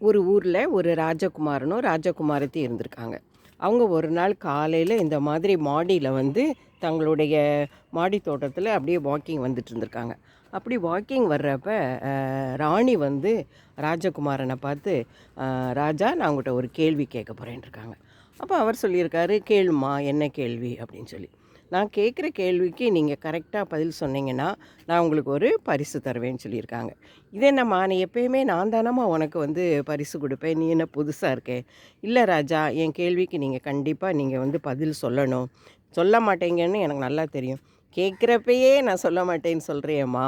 ஒரு ஊரில் ஒரு ராஜகுமாரனும் ராஜகுமாரத்தையும் இருந்திருக்காங்க. அவங்க ஒரு நாள் காலையில் இந்த மாதிரி மாடியில் வந்து தங்களுடைய மாடி தோட்டத்தில் அப்படியே வாக்கிங் வந்துட்டு இருந்திருக்காங்க. அப்படி வாக்கிங் வர்றப்ப ராணி வந்து ராஜகுமாரனை பார்த்து ராஜா நான் உங்கள்கிட்ட ஒரு கேள்வி கேட்க போகிறேன் இருக்காங்க. அப்போ அவர் சொல்லியிருக்காரு கேளுமா என்ன கேள்வி? அப்படின்னு சொல்லி. நான் கேட்குற கேள்விக்கு நீங்கள் கரெக்டாக பதில் சொன்னீங்கன்னா நான் உங்களுக்கு ஒரு பரிசு தருவேன்னு சொல்லியிருக்காங்க. இதே நம்ம நீ எப்பயுமே நான் தானம்மா உனக்கு வந்து பரிசு கொடுப்பேன். நீ என்ன புதுசாக இருக்கே? இல்லை ராஜா என் கேள்விக்கு நீங்கள் கண்டிப்பாக நீங்கள் வந்து பதில் சொல்லணும். சொல்ல மாட்டேங்கன்னு எனக்கு நல்லா தெரியும். கேட்குறப்பயே நான் சொல்ல மாட்டேன்னு சொல்கிறேம்மா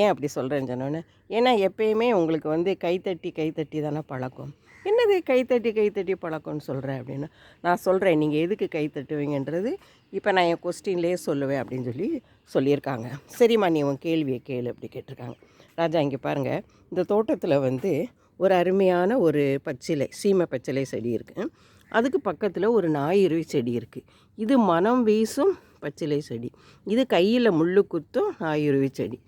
ஏன் அப்படி சொல்கிறேன்னு சொன்னோன்னே? ஏன்னா எப்பயுமே உங்களுக்கு வந்து கைத்தட்டி கைத்தட்டி தானே பழக்கம். என்னது கைத்தட்டி கைத்தட்டி பழக்கம்னு சொல்கிறேன் அப்படின்னு. நான் சொல்கிறேன் நீங்கள் எதுக்கு கை தட்டுவீங்கன்றது? இப்போ நான் என் கொஸ்டின்லேயே சொல்லுவேன் அப்படின்னு சொல்லி சொல்லியிருக்காங்க. சரிம்மா நீ உன் கேள்வியை கேளு அப்படி கேட்டிருக்காங்க. ராஜா இங்கே பாருங்கள் இந்த தோட்டத்தில் வந்து ஒரு அருமையான ஒரு பச்சிலை சீமை பச்சிலை செடி இருக்குது அதுக்கு பக்கத்தில் ஒரு ஞாயிறு செடி இருக்குது இது மனம் வீசும் பச்சிலை செடி. இது கையில் முள்ளு குத்தும் ஞாயிறுவி செடி.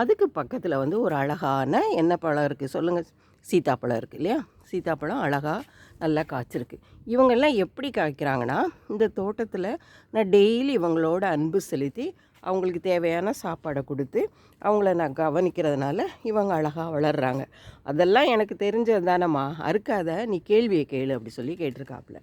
அதுக்கு பக்கத்தில் வந்து ஒரு அழகான என்ன பழம் இருக்குது சொல்லுங்கள் சீத்தாப்பழம் இருக்குது இல்லையா? சீத்தாப்பழம் அழகாக நல்லா காய்ச்சிருக்கு. இவங்கெல்லாம் எப்படி காய்க்கிறாங்கன்னா இந்த தோட்டத்தில் நான் டெய்லி இவங்களோட அன்பு செலுத்தி அவங்களுக்கு தேவையான சாப்பாடை கொடுத்து அவங்கள நான் கவனிக்கிறதுனால இவங்க அழகாக வளர்கிறாங்க அதெல்லாம் எனக்கு தெரிஞ்சது தானம்மா. அறுக்காத நீ கேள்வியை கேளு அப்படி சொல்லி கேட்டிருக்காப்புல.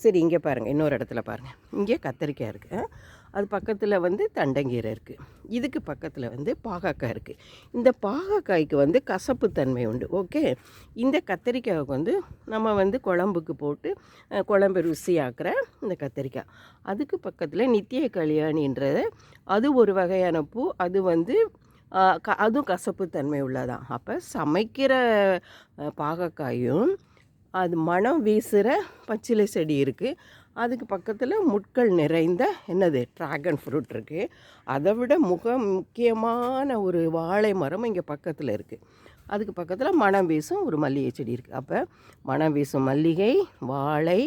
சரி இங்கே பாருங்கள் இன்னொரு இடத்துல பாருங்கள் இங்கே கத்திரிக்காய் இருக்குது அது பக்கத்தில் வந்து தண்டங்கீரை இருக்குது இதுக்கு பக்கத்தில் வந்து பாகக்காய் இருக்குது இந்த பாகக்காய்க்கு வந்து கசப்புத்தன்மை உண்டு. ஓகே? இந்த கத்திரிக்காய்க்கு வந்து நம்ம வந்து குழம்புக்கு போட்டு குழம்பு ருசியாக்குற இந்த கத்திரிக்காய். அதுக்கு பக்கத்தில் நித்திய கல்யாணின்றது அது ஒரு வகையான பூ அது வந்து க அதுவும் கசப்பு தன்மை உள்ளதான் அப்போ சமைக்கிற பாகக்காயும் அது மனம் வீசுகிற பச்சிலை செடி இருக்குது அதுக்கு பக்கத்தில் முட்கள் நிறைந்த என்னது ட்ராகன் ஃப்ரூட் இருக்குது அதை விட முக முக்கியமான ஒரு வாழை மரம் இங்கே பக்கத்தில் இருக்குது அதுக்கு பக்கத்தில் மனம் வீசும் ஒரு மல்லிகை செடி இருக்குது அப்போ மனம் வீசும் மல்லிகை வாழை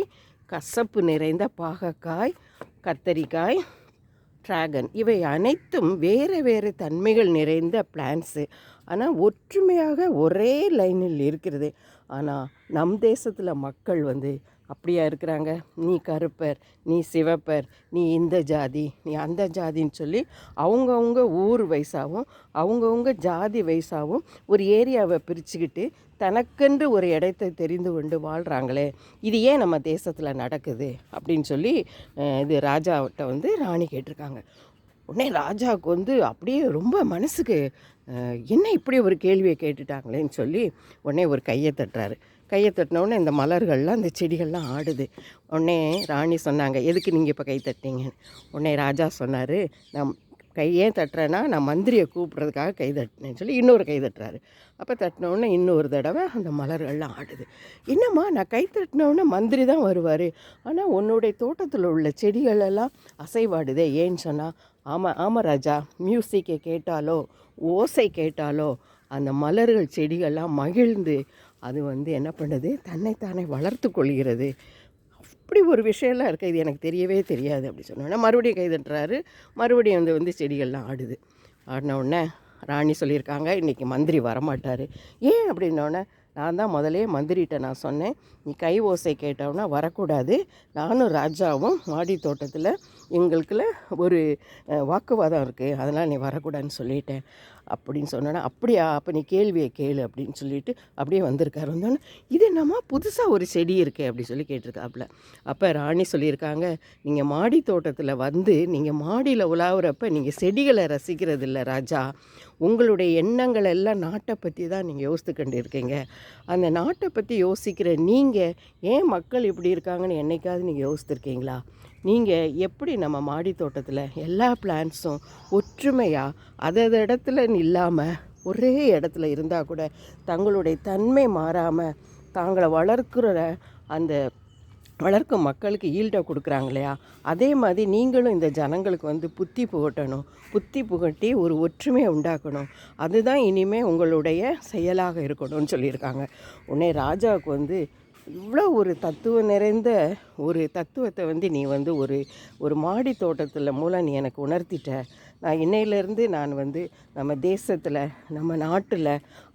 கசப்பு நிறைந்த பாகக்காய் கத்தரிக்காய் ட்ராகன் இவை அனைத்தும் வேறு வேறு தன்மைகள் நிறைந்த பிளான்ஸு ஆனால் ஒற்றுமையாக ஒரே லைனில் இருக்கிறது. ஆனால் நம் தேசத்தில் மக்கள் வந்து அப்படியா இருக்கிறாங்க? நீ கருப்பர் நீ சிவப்பர் நீ இந்த ஜாதி நீ அந்த ஜாதின்னு சொல்லி அவங்கவுங்க ஊர் வயசாகவும் அவங்கவுங்க ஜாதி வயசாகவும் ஒரு ஏரியாவை பிரிச்சுக்கிட்டு தனக்கென்று ஒரு இடத்தை தெரிந்து கொண்டு வாழ்கிறாங்களே இது ஏன் நம்ம தேசத்தில் நடக்குது? அப்படின்னு சொல்லி இது ராஜாவிட்ட வந்து ராணி கேட்டிருக்காங்க. உடனே ராஜாவுக்கு வந்து அப்படியே ரொம்ப மனசுக்கு என்ன இப்படி ஒரு கேள்வியை கேட்டுட்டாங்களேன்னு சொல்லி உடனே ஒரு கையை தட்டுறாரு. கையை தட்டினோடனே இந்த மலர்கள்லாம் இந்த செடிகள்லாம் ஆடுது. உடனே ராணி சொன்னாங்க எதுக்கு நீங்கள் இப்போ கை தட்டிங்கன்னு உடனே ராஜா சொன்னார் நான் கையே தட்டுறேன்னா நான் மந்திரியை கூப்பிட்றதுக்காக கை தட்டினேன்னு சொல்லி இன்னொரு கை தட்டுறாரு. அப்போ தட்டினோடனே இன்னொரு தடவை அந்த மலர்கள்லாம் ஆடுது. என்னம்மா நான் கை தட்டினோடனே மந்திரி தான் வருவார். ஆனால் உன்னுடைய தோட்டத்தில் உள்ள செடிகள் எல்லாம் அசைவாடுதே ஏன்னு சொன்னால் ஆமாம் ஆமாம் ராஜா. மியூசிக்கை கேட்டாலோ ஓசை கேட்டாலோ அந்த மலர்கள் செடிகள்லாம் மகிழ்ந்து அது வந்து என்ன பண்ணுது? தன்னைத்தானே வளர்த்து கொள்கிறது. அப்படி ஒரு விஷயம்லாம் இருக்குது இது எனக்கு தெரியவே தெரியாது அப்படி சொன்னோன்னே மறுபடியும் கை மறுபடியும் வந்து வந்து செடிகள்லாம் ஆடுது. ஆடின உடனே ராணி சொல்லியிருக்காங்க இன்றைக்கி மந்திரி வரமாட்டார். ஏன் அப்படின்னோடனே நான் தான் முதலே மந்திரிகிட்ட நான் சொன்னேன். நீ கை ஓசை கேட்டோம்னா வரக்கூடாது. நானும் ராஜாவும் மாடி தோட்டத்தில் எங்களுக்குள்ள ஒரு வாக்குவாதம் இருக்குது அதனால் நீ வரக்கூடாதுன்னு சொல்லிட்டேன். அப்படின்னு சொன்னோன்னா அப்படியா? அப்போ நீ கேள்வியை கேளு அப்படின்னு சொல்லிட்டு அப்படியே வந்திருக்காரு. வந்தோன்னே இது என்னம்மா? புதுசாக ஒரு செடி இருக்கே அப்படி சொல்லி கேட்டிருக்காப்புல. அப்போ ராணி சொல்லியிருக்காங்க நீங்கள் மாடி தோட்டத்தில் வந்து நீங்கள் மாடியில் உலாவுறப்ப நீங்கள் செடிகளை ரசிக்கிறது இல்லை ராஜா. உங்களுடைய எண்ணங்கள் எல்லாம் நாட்டை பற்றி தான் நீங்கள் யோசித்து கண்டு இருக்கீங்க அந்த நாட்டை பற்றி யோசிக்கிற நீங்கள் ஏன் மக்கள் இப்படி இருக்காங்கன்னு என்றைக்காவது நீங்கள் யோசித்திருக்கீங்களா? நீங்கள் எப்படி நம்ம மாடி தோட்டத்தில் எல்லா பிளான்ஸும் ஒற்றுமையாக அதது இடத்துல இல்லாமல் ஒரே இடத்துல இருந்தால் கூட தங்களுடைய தன்மை மாறாமல் தாங்களை வளர்க்குற அந்த வளர்க்கும் மக்களுக்கு ஈல்டை கொடுக்குறாங்க இல்லையா? அதே மாதிரி நீங்களும் இந்த ஜனங்களுக்கு வந்து புத்தி புகட்டணும். புத்தி புகட்டி ஒரு ஒற்றுமையை உண்டாக்கணும். அதுதான் இனிமேல் உங்களுடைய செயலாக இருக்கணும்னு சொல்லியிருக்காங்க. உடனே ராஜாவுக்கு வந்து இவ்வளோ ஒரு தத்துவம் நிறைந்த ஒரு தத்துவத்தை வந்து நீ வந்து ஒரு ஒரு மாடி தோட்டத்தில் மூலம் நீ எனக்கு உணர்த்திட்ட. நான் இன்னையிலேருந்து நான் வந்து நம்ம தேசத்தில் நம்ம நாட்டில்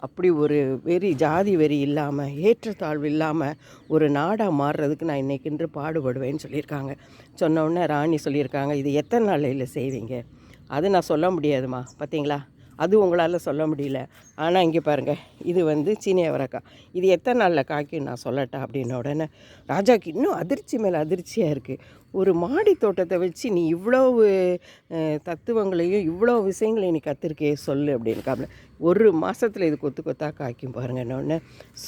அப்படி ஒரு வெறி ஜாதி வெறி இல்லாமல் ஏற்றத்தாழ்வு இல்லாமல் ஒரு நாடாக மாறுறதுக்கு நான் இன்றைக்கின்று பாடுபடுவேன்னு சொல்லியிருக்காங்க. சொன்னோடனே ராணி சொல்லியிருக்காங்க இது எத்தனை நாளையில் செய்வீங்க? அது நான் சொல்ல முடியாதுமா பார்த்தீங்களா அது உங்களால் சொல்ல முடியல. ஆனால் இங்கே பாருங்கள் இது வந்து சீனி அவரக்காய் இது எத்தனை நாளில் காய்க்கும் நான் சொல்லட்டா அப்படின்ன உடனே ராஜாக்கு இன்னும் அதிர்ச்சி மேலே அதிர்ச்சியாக இருக்குது ஒரு மாடி தோட்டத்தை வச்சு நீ இவ்வளோ தத்துவங்களையும் இவ்வளோ விஷயங்களையும் நீ கற்றுருக்கே சொல்லு அப்படின்னு ஒரு மாதத்தில் இது கொத்து கொத்தாக காய்க்கும் பாருங்க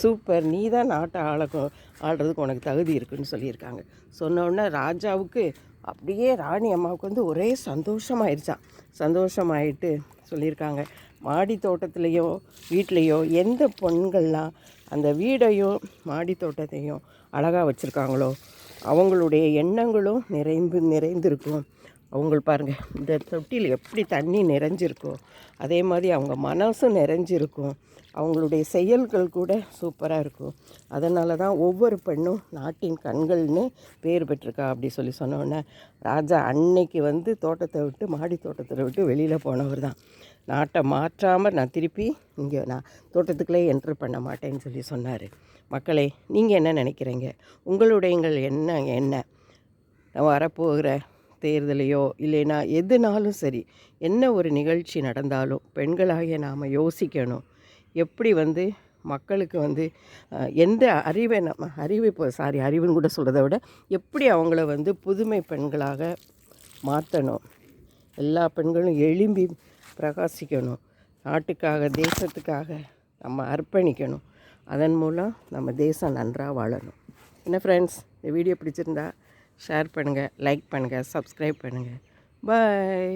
சூப்பர். நீ தான் நாட்டை ஆளக்கும் ஆடுறதுக்கு உனக்கு தகுதி இருக்குன்னு சொல்லியிருக்காங்க. சொன்ன உடனே ராஜாவுக்கு அப்படியே ராணி அம்மாவுக்கு வந்து ஒரே சந்தோஷமாயிருச்சான் சந்தோஷமாயிட்டு சொல்லியிருக்காங்க. மாடி தோட்டத்துலேயோ வீட்லேயோ எந்த பெண்கள்லாம் அந்த வீடையும் மாடி தோட்டத்தையும் அழகாக வச்சுருக்காங்களோ அவங்களுடைய எண்ணங்களும் நிறைந்து நிறைந்திருக்கும். அவங்க பாருங்கள் இந்த தொட்டியில் எப்படி தண்ணி நிறைஞ்சிருக்கோ அதே மாதிரி அவங்க மனசும் நிறைஞ்சிருக்கும். அவங்களுடைய செயல்கள் கூட சூப்பராக இருக்கும். அதனால தான் ஒவ்வொரு பெண்ணும் நாட்டின் கண்கள்னு பேர் பெற்றிருக்கா அப்படி சொல்லி சொன்னோன்னே ராஜா அன்னைக்கு வந்து தோட்டத்தை விட்டு மாடி தோட்டத்தை விட்டு வெளியில் போனவர் தான். நாட்டை மாற்றாமல் நான் திருப்பி இங்கே நான் தோட்டத்துக்குள்ளே என்ட்ரு பண்ண மாட்டேன்னு சொல்லி சொன்னார். மக்களே நீங்கள் என்ன நினைக்கிறீங்க? உங்களுடையங்கள் என்ன என்ன? வரப்போகிற தேர்தலையோ இல்லைன்னா எதுனாலும் சரி என்ன ஒரு நிகழ்ச்சி நடந்தாலும் பெண்களாகிய நாம் யோசிக்கணும். எப்படி வந்து மக்களுக்கு வந்து எந்த அறிவை நம்ம அறிவை இப்போ சாரி அறிவுன்னு கூட சொல்கிறத விட எப்படி அவங்கள வந்து புதுமை பெண்களாக மாற்றணும் எல்லா பெண்களும் எழும்பி பிரகாசிக்கணும். நாட்டுக்காக தேசத்துக்காக நம்ம அர்ப்பணிக்கணும். அதன் மூலம் நம்ம தேசம் நன்றாக வாழணும். என்ன ஃப்ரெண்ட்ஸ் இந்த வீடியோ பிடிச்சிருந்தா ஷேர் பண்ணுங்கள் லைக் பண்ணுங்கள் சப்ஸ்கிரைப் பண்ணுங்கள் பாய்.